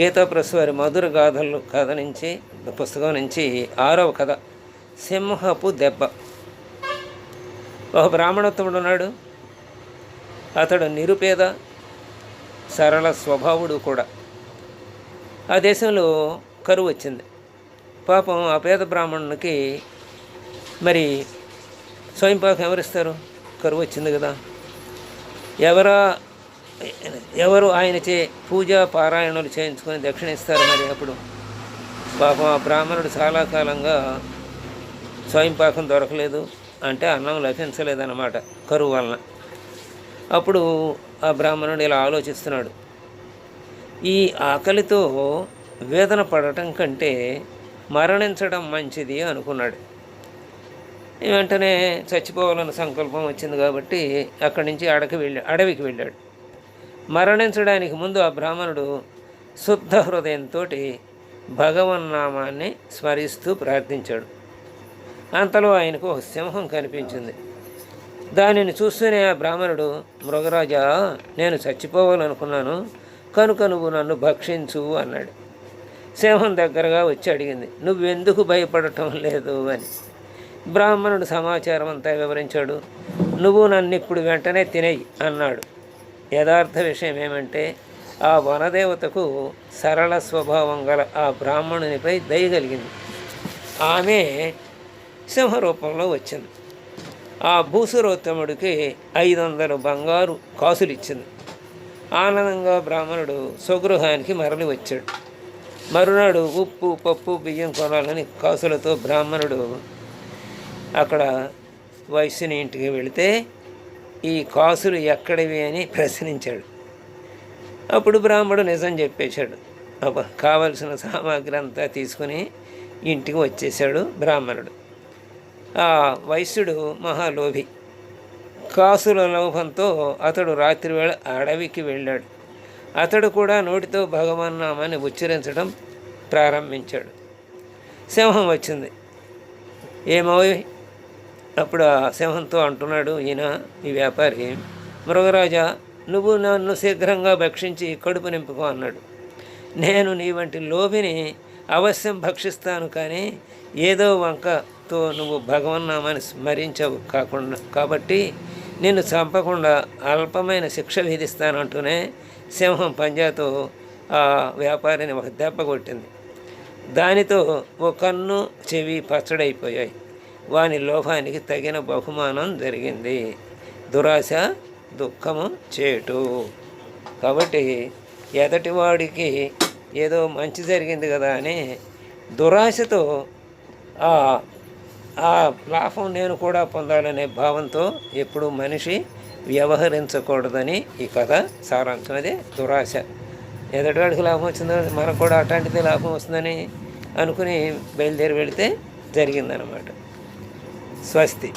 గీతాప్రస్ వారి మధుర గాథలు కథ నుంచి పుస్తకం నుంచి ఆరవ కథ సింహపు దెబ్బ. ఒక బ్రాహ్మణోత్తముడు ఉన్నాడు. అతడు నిరుపేద సరళ స్వభావుడు కూడా. ఆ దేశంలో కరువు వచ్చింది. పాపం ఆ పేద బ్రాహ్మణునికి మరి స్వయంపాకం ఎవరిస్తారు? కరువు వచ్చింది కదా. ఎవరా ఎవరు ఆయనచే పూజా పారాయణలు చేయించుకొని దక్షిణ ఇస్తారు మరి అప్పుడు? పాపం ఆ బ్రాహ్మణుడు చాలా కాలంగా స్వయంపాకం దొరకలేదు అంటే అన్నం లభించలేదన్నమాట కరువు వలన. అప్పుడు ఆ బ్రాహ్మణుడు ఇలా ఆలోచిస్తున్నాడు. ఈ ఆకలితో వేదన పడటం కంటే మరణించడం మంచిది అనుకున్నాడు. వెంటనే చచ్చిపోవాలన్న సంకల్పం వచ్చింది కాబట్టి అక్కడి నుంచి అడకి వెళ్ళి అడవికి వెళ్ళాడు. మరణించడానికి ముందు ఆ బ్రాహ్మణుడు శుద్ధ హృదయంతో భగవన్నామాన్ని స్మరిస్తూ ప్రార్థించాడు. అంతలో ఆయనకు ఒక సింహం కనిపించింది. దానిని చూస్తూనే ఆ బ్రాహ్మణుడు మృగరాజా నేను చచ్చిపోవాలనుకున్నాను కనుక నువ్వు నన్ను భక్షించు అన్నాడు. సింహం దగ్గరగా వచ్చి అడిగింది నువ్వెందుకు భయపడటం లేదు అని. బ్రాహ్మణుడు సమాచారం అంతా వివరించాడు. నువ్వు నన్ను ఇప్పుడు వెంటనే తినేయి అన్నాడు. యథార్థ విషయం ఏమంటే ఆ వనదేవతకు సరళ స్వభావం గల ఆ బ్రాహ్మణునిపై దయ కలిగింది. ఆమె సింహ రూపంలో వచ్చింది. ఆ భూసురోత్తముడికి ఐదు వందల బంగారు కాసులు ఇచ్చింది ఆనందంగా బ్రాహ్మణుడు స్వగృహానికి మరలి వచ్చాడు. మరునాడు ఉప్పు పప్పు బియ్యం కొనాలని కాసులతో బ్రాహ్మణుడు అక్కడ వయస్సుని ఇంటికి వెళితే ఈ కాసులు ఎక్కడివి అని ప్రశ్నించాడు. అప్పుడు బ్రాహ్మడు నిజం చెప్పేశాడు. అబ్బా కావలసిన సామాగ్రి అంతా తీసుకుని ఇంటికి వచ్చేసాడు బ్రాహ్మణుడు. ఆ వైశ్యుడు మహాలోభి. కాసుల లోభంతో అతడు రాత్రివేళ అడవికి వెళ్ళాడు. అతడు కూడా నోటితో భగవన్నామాన్ని ఉచ్చరించడం ప్రారంభించాడు. సింహం వచ్చింది. ఏమో అప్పుడు ఆ సింహంతో అంటున్నాడు ఈయన ఈ వ్యాపారి మృగరాజా నువ్వు నన్ను శీఘ్రంగా భక్షించి కడుపు నింపుకో అన్నాడు. నేను నీ వంటి లోభిని అవశ్యం భక్షిస్తాను కానీ ఏదో వంకతో నువ్వు భగవన్నామని స్మరించవు కాకుండా కాబట్టి నిన్ను చంపకుండా అల్పమైన శిక్ష విధిస్తానంటూనే సింహం పంజాతో ఆ వ్యాపారిని ఒక దెబ్బ కొట్టింది దానితో ఓ కన్ను చెవి పచ్చడైపోయాయి. వాని లోభానికి తగిన బహుమానం జరిగింది. దురాశ దుఃఖము చేటు. కాబట్టి ఎదటివాడికి ఏదో మంచి జరిగింది కదా అని దురాశతో ఆ ఆ లాభం నేను కూడా పొందాలనే భావంతో ఎప్పుడు మనిషి వ్యవహరించకూడదని ఈ కథ సారాంశం అదే దురాశ ఎదటివాడికి లాభం వచ్చిందో మనకు కూడా అట్లాంటిది లాభం వస్తుందని అనుకుని బయలుదేరి వెళితే జరిగిందనమాట स्वस्ति